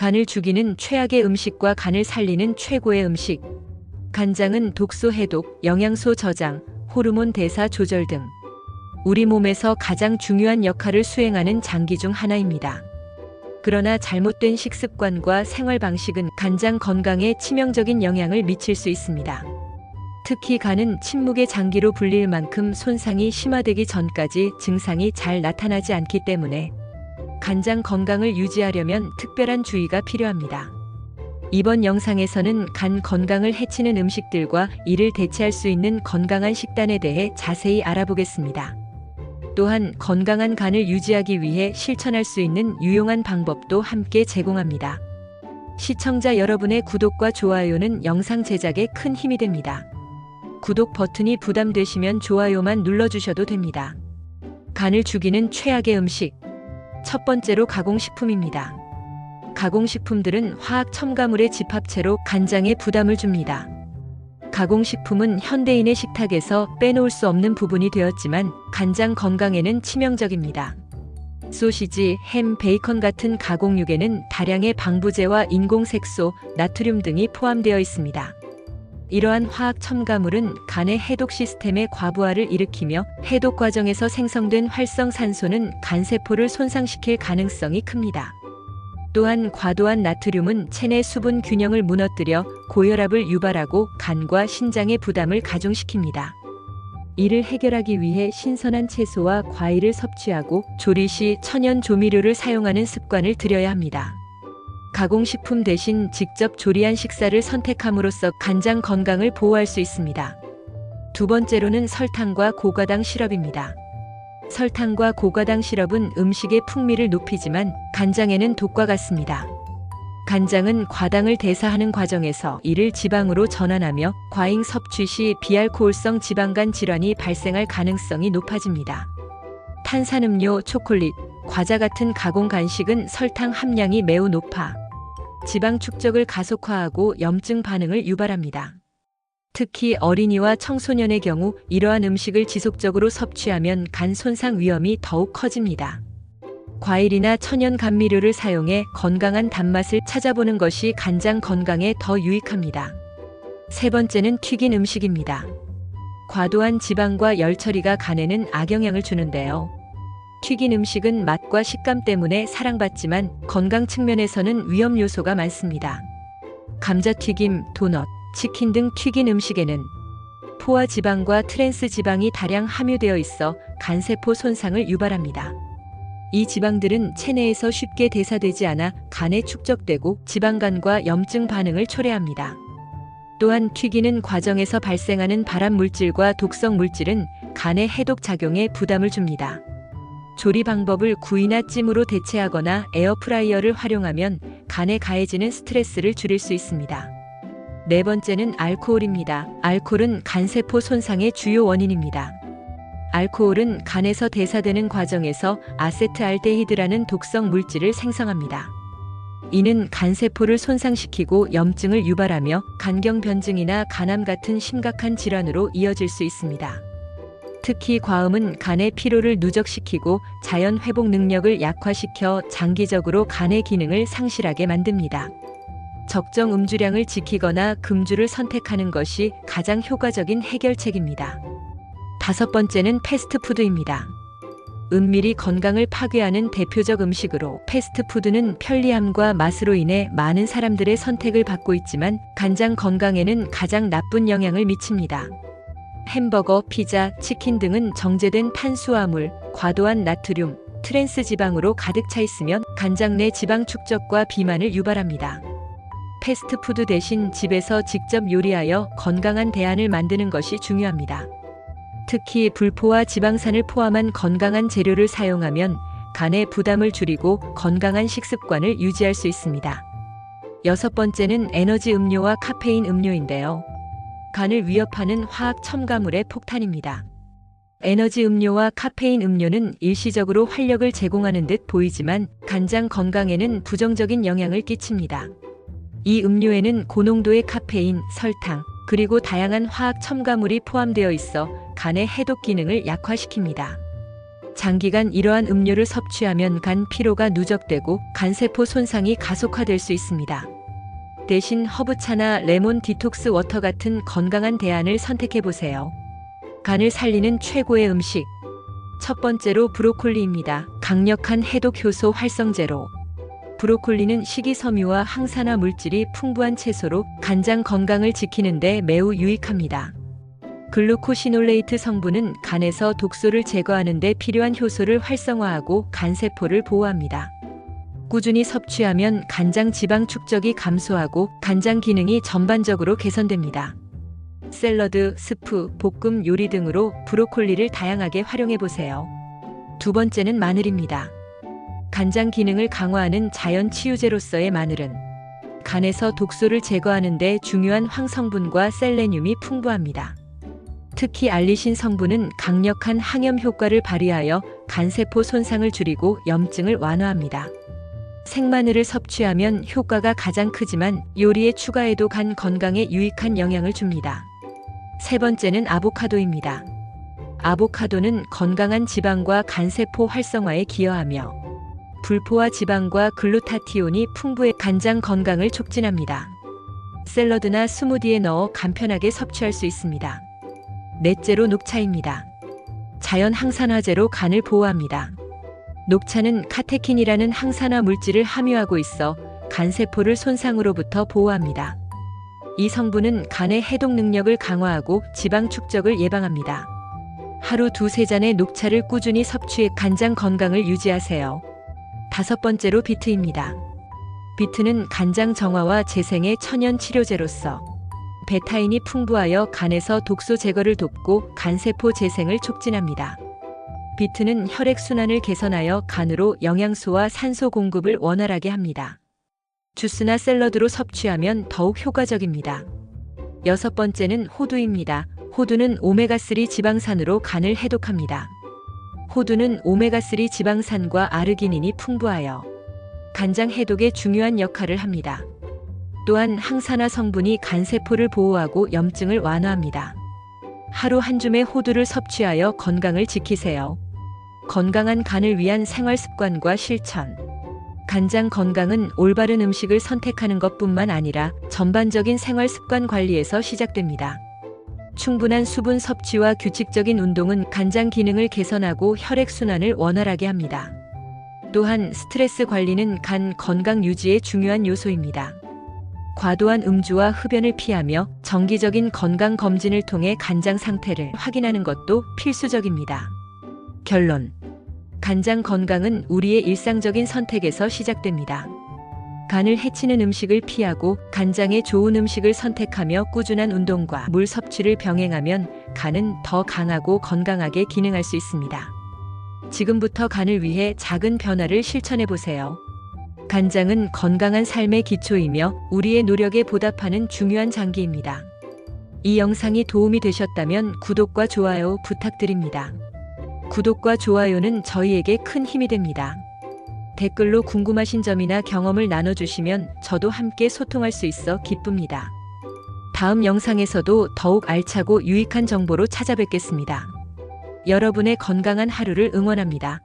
간을 죽이는 최악의 음식과 간을 살리는 최고의 음식. 간장은 독소 해독, 영양소 저장, 호르몬 대사 조절 등 우리 몸에서 가장 중요한 역할을 수행하는 장기 중 하나입니다. 그러나 잘못된 식습관과 생활 방식은 간장 건강에 치명적인 영향을 미칠 수 있습니다. 특히 간은 침묵의 장기로 불릴 만큼 손상이 심화되기 전까지 증상이 잘 나타나지 않기 때문에 간장 건강을 유지하려면 특별한 주의가 필요합니다. 이번 영상에서는 간 건강을 해치는 음식들과 이를 대체할 수 있는 건강한 식단에 대해 자세히 알아보겠습니다. 또한 건강한 간을 유지하기 위해 실천할 수 있는 유용한 방법도 함께 제공합니다. 시청자 여러분의 구독과 좋아요는 영상 제작에 큰 힘이 됩니다. 구독 버튼이 부담되시면 좋아요만 눌러주셔도 됩니다. 간을 죽이는 최악의 음식. 첫 번째로 가공식품입니다. 가공식품들은 화학 첨가물의 집합체로 간장에 부담을 줍니다. 가공식품은 현대인의 식탁에서 빼놓을 수 없는 부분이 되었지만 간장 건강에는 치명적입니다. 소시지, 햄, 베이컨 같은 가공육에는 다량의 방부제와 인공색소, 나트륨 등이 포함되어 있습니다. 이러한 화학 첨가물은 간의 해독 시스템의 과부하를 일으키며 해독 과정에서 생성된 활성산소는 간세포를 손상시킬 가능성이 큽니다. 또한 과도한 나트륨은 체내 수분 균형을 무너뜨려 고혈압을 유발하고 간과 신장의 부담을 가중시킵니다. 이를 해결하기 위해 신선한 채소와 과일을 섭취하고 조리 시 천연 조미료를 사용하는 습관을 들여야 합니다. 가공식품 대신 직접 조리한 식사를 선택함으로써 간장 건강을 보호할 수 있습니다. 두 번째로는 설탕과 고과당 시럽입니다. 설탕과 고과당 시럽은 음식의 풍미를 높이지만 간장에는 독과 같습니다. 간장은 과당을 대사하는 과정에서 이를 지방으로 전환하며 과잉 섭취 시 비알코올성 지방간 질환이 발생할 가능성이 높아집니다. 탄산음료, 초콜릿, 과자 같은 가공 간식은 설탕 함량이 매우 높아 지방 축적을 가속화하고 염증 반응을 유발합니다. 특히 어린이와 청소년의 경우 이러한 음식을 지속적으로 섭취하면 간 손상 위험이 더욱 커집니다. 과일이나 천연 감미료를 사용해 건강한 단맛을 찾아보는 것이 간장 건강에 더 유익합니다. 세 번째는 튀긴 음식입니다. 과도한 지방과 열 처리가 간에는 악영향을 주는데요. 튀긴 음식은 맛과 식감 때문에 사랑받지만 건강 측면에서는 위험 요소가 많습니다. 감자튀김, 도넛, 치킨 등 튀긴 음식에는 포화 지방과 트랜스 지방이 다량 함유되어 있어 간세포 손상을 유발합니다. 이 지방들은 체내에서 쉽게 대사되지 않아 간에 축적되고 지방간과 염증 반응을 초래합니다. 또한 튀기는 과정에서 발생하는 발암 물질과 독성 물질은 간의 해독 작용에 부담을 줍니다. 조리 방법을 구이나 찜으로 대체하거나 에어프라이어를 활용하면 간에 가해지는 스트레스를 줄일 수 있습니다. 네 번째는 알코올입니다. 알코올은 간세포 손상의 주요 원인입니다. 알코올은 간에서 대사되는 과정에서 아세트알데히드라는 독성 물질을 생성합니다. 이는 간세포를 손상시키고 염증을 유발하며 간경 변증이나 간암 같은 심각한 질환으로 이어질 수 있습니다. 특히 과음은 간의 피로를 누적시키고 자연 회복 능력을 약화시켜 장기적으로 간의 기능을 상실하게 만듭니다. 적정 음주량을 지키거나 금주를 선택하는 것이 가장 효과적인 해결책입니다. 다섯 번째는 패스트푸드입니다. 은밀히 건강을 파괴하는 대표적 음식으로 패스트푸드는 편리함과 맛으로 인해 많은 사람들의 선택을 받고 있지만 간장 건강에는 가장 나쁜 영향을 미칩니다. 햄버거, 피자, 치킨 등은 정제된 탄수화물, 과도한 나트륨, 트랜스 지방으로 가득 차 있으면 간장 내 지방 축적과 비만을 유발합니다. 패스트푸드 대신 집에서 직접 요리하여 건강한 대안을 만드는 것이 중요합니다. 특히 불포와 지방산을 포함한 건강한 재료를 사용하면 간의 부담을 줄이고 건강한 식습관을 유지할 수 있습니다. 여섯 번째는 에너지 음료와 카페인 음료인데요. 간을 위협하는 화학 첨가물의 폭탄입니다. 에너지 음료와 카페인 음료는 일시적으로 활력을 제공하는 듯 보이지만 간장 건강에는 부정적인 영향을 끼칩니다. 이 음료에는 고농도의 카페인, 설탕, 그리고 다양한 화학 첨가물이 포함되어 있어 간의 해독 기능을 약화시킵니다. 장기간 이러한 음료를 섭취하면 간 피로가 누적되고 간세포 손상이 가속화될 수 있습니다. 대신 허브차나 레몬 디톡스 워터 같은 건강한 대안을 선택해 보세요. 간을 살리는 최고의 음식. 첫 번째로 브로콜리입니다. 강력한 해독 효소 활성제로. 브로콜리는 식이섬유와 항산화 물질이 풍부한 채소로 간장 건강을 지키는데 매우 유익합니다. 글루코시놀레이트 성분은 간에서 독소를 제거하는 데 필요한 효소를 활성화하고 간세포를 보호합니다. 꾸준히 섭취하면 간장 지방 축적이 감소하고 간장 기능이 전반적으로 개선됩니다. 샐러드, 스프, 볶음 요리 등으로 브로콜리를 다양하게 활용해 보세요. 두 번째는 마늘입니다. 간장 기능을 강화하는 자연 치유제로서의 마늘은 간에서 독소를 제거하는 데 중요한 황성분과 셀레늄이 풍부합니다. 특히 알리신 성분은 강력한 항염 효과를 발휘하여 간세포 손상을 줄이고 염증을 완화합니다. 생마늘을 섭취하면 효과가 가장 크지만 요리에 추가해도 간 건강에 유익한 영향을 줍니다. 세 번째는 아보카도입니다. 아보카도는 건강한 지방과 간세포 활성화에 기여하며 불포화 지방과 글루타티온이 풍부해 간장 건강을 촉진합니다. 샐러드나 스무디에 넣어 간편하게 섭취할 수 있습니다. 넷째로 녹차입니다. 자연 항산화제로 간을 보호합니다. 녹차는 카테킨이라는 항산화 물질을 함유하고 있어 간세포를 손상으로부터 보호합니다. 이 성분은 간의 해독 능력을 강화하고 지방 축적을 예방합니다. 하루 두세 잔의 녹차를 꾸준히 섭취해 간장 건강을 유지하세요. 다섯 번째로 비트입니다. 비트는 간장 정화와 재생의 천연 치료제로서 베타인이 풍부하여 간에서 독소 제거를 돕고 간세포 재생을 촉진합니다. 비트는 혈액순환을 개선하여 간으로 영양소와 산소 공급을 원활하게 합니다. 주스나 샐러드로 섭취하면 더욱 효과적입니다. 여섯 번째는 호두입니다. 호두는 오메가3 지방산으로 간을 해독합니다. 호두는 오메가3 지방산과 아르기닌이 풍부하여 간장 해독에 중요한 역할을 합니다. 또한 항산화 성분이 간세포를 보호하고 염증을 완화합니다. 하루 한 줌의 호두를 섭취하여 건강을 지키세요. 건강한 간을 위한 생활 습관과 실천. 간장 건강은 올바른 음식을 선택하는 것뿐만 아니라 전반적인 생활 습관 관리에서 시작됩니다. 충분한 수분 섭취와 규칙적인 운동은 간장 기능을 개선하고 혈액순환을 원활하게 합니다. 또한 스트레스 관리는 간 건강 유지의 중요한 요소입니다. 과도한 음주와 흡연을 피하며 정기적인 건강 검진을 통해 간장 상태를 확인하는 것도 필수적입니다. 결론. 간장 건강은 우리의 일상적인 선택에서 시작됩니다. 간을 해치는 음식을 피하고 간장에 좋은 음식을 선택하며 꾸준한 운동과 물 섭취를 병행하면 간은 더 강하고 건강하게 기능할 수 있습니다. 지금부터 간을 위해 작은 변화를 실천해 보세요. 간장은 건강한 삶의 기초이며 우리의 노력에 보답하는 중요한 장기입니다. 이 영상이 도움이 되셨다면 구독과 좋아요 부탁드립니다. 구독과 좋아요는 저희에게 큰 힘이 됩니다. 댓글로 궁금하신 점이나 경험을 나눠주시면 저도 함께 소통할 수 있어 기쁩니다. 다음 영상에서도 더욱 알차고 유익한 정보로 찾아뵙겠습니다. 여러분의 건강한 하루를 응원합니다.